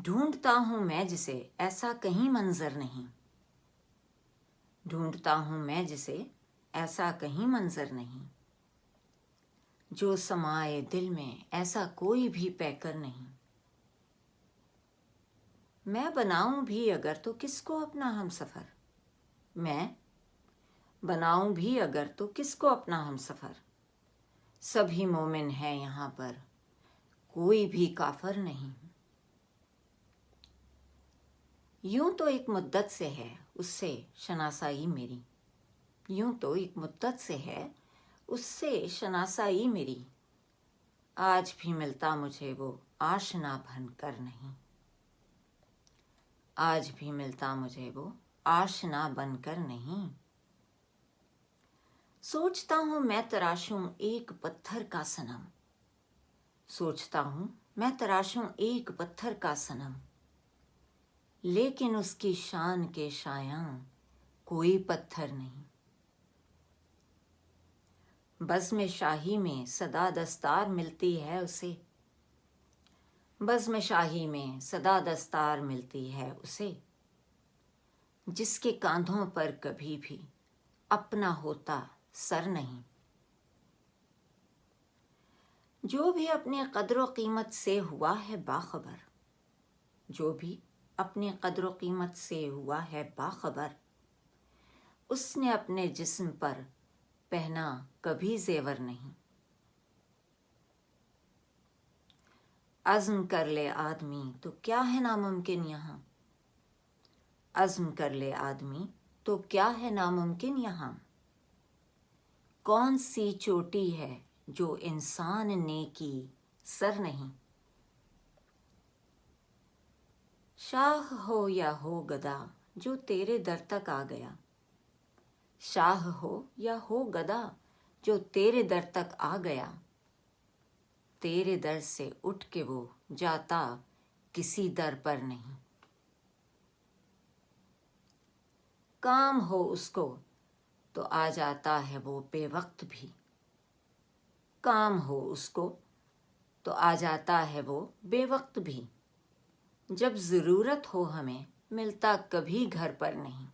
ढूंढता हूँ मैं जिसे, ऐसा कहीं मंजर नहीं। ढूंढता हूँ मैं जिसे, ऐसा कहीं मंजर नहीं। जो समाए दिल में, ऐसा कोई भी पैकर नहीं। मैं बनाऊँ भी अगर तो किसको अपना हम सफ़र? मैं बनाऊँ भी अगर तो किसको अपना हम सफ़र? सभी मोमिन है यहाँ पर, कोई भी काफर नहीं। यूँ तो एक मुद्दत से है उससे शनासाई मेरी। यूँ तो एक मुद्दत से है उससे शनासाई मेरी। आज भी मिलता मुझे वो आशना भन कर नहीं। आज भी मिलता मुझे वो आशना बनकर नहीं। सोचता हूँ मैं तराशूं एक पत्थर का सनम। सोचता हूँ मैं तराशूं एक पत्थर का सनम। लेकिन उसकी शान के शाया कोई पत्थर नहीं। बज़म शाही में सदा दस्तार मिलती है उसे। बज़म शाही में सदा दस्तार मिलती है उसे, जिसके कांधों पर कभी भी अपना होता सर नहीं। जो भी अपने कदर कीमत से हुआ है बाखबर, जो भी अपनी कदर कीमत से हुआ है बाखबर। उसने अपने जिस्म पर पहना कभी जेवर नहीं। अज़्म कर ले आदमी तो क्या है नामुमकिन यहाँ? अज़्म कर ले आदमी तो क्या है नामुमकिन यहाँ? कौन सी चोटी है जो इंसान ने की सर नहीं? शाह हो या हो गदा, जो तेरे दर तक आ गया। शाह हो या हो गदा, जो तेरे दर तक आ गया। तेरे दर से उठ के वो जाता किसी दर पर नहीं। काम हो उसको तो आ जाता है वो बेवक्त भी। काम हो उसको तो आ जाता है वो बेवक्त भी। जब ज़रूरत हो हमें, मिलता कभी घर पर नहीं।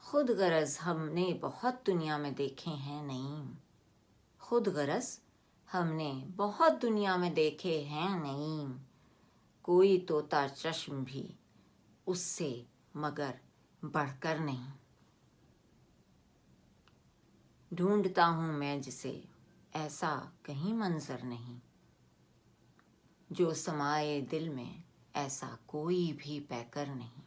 खुद गरज हमने बहुत दुनिया में देखे हैं, नहीं। खुद गरज हमने बहुत दुनिया में देखे हैं, नहीं। कोई तोता चश्म भी उससे मगर बढ़कर नहीं। ढूंढता हूँ मैं जिसे, ऐसा कहीं मंजर नहीं। जो समाए दिल में ऐसा कोई भी पैकर नहीं।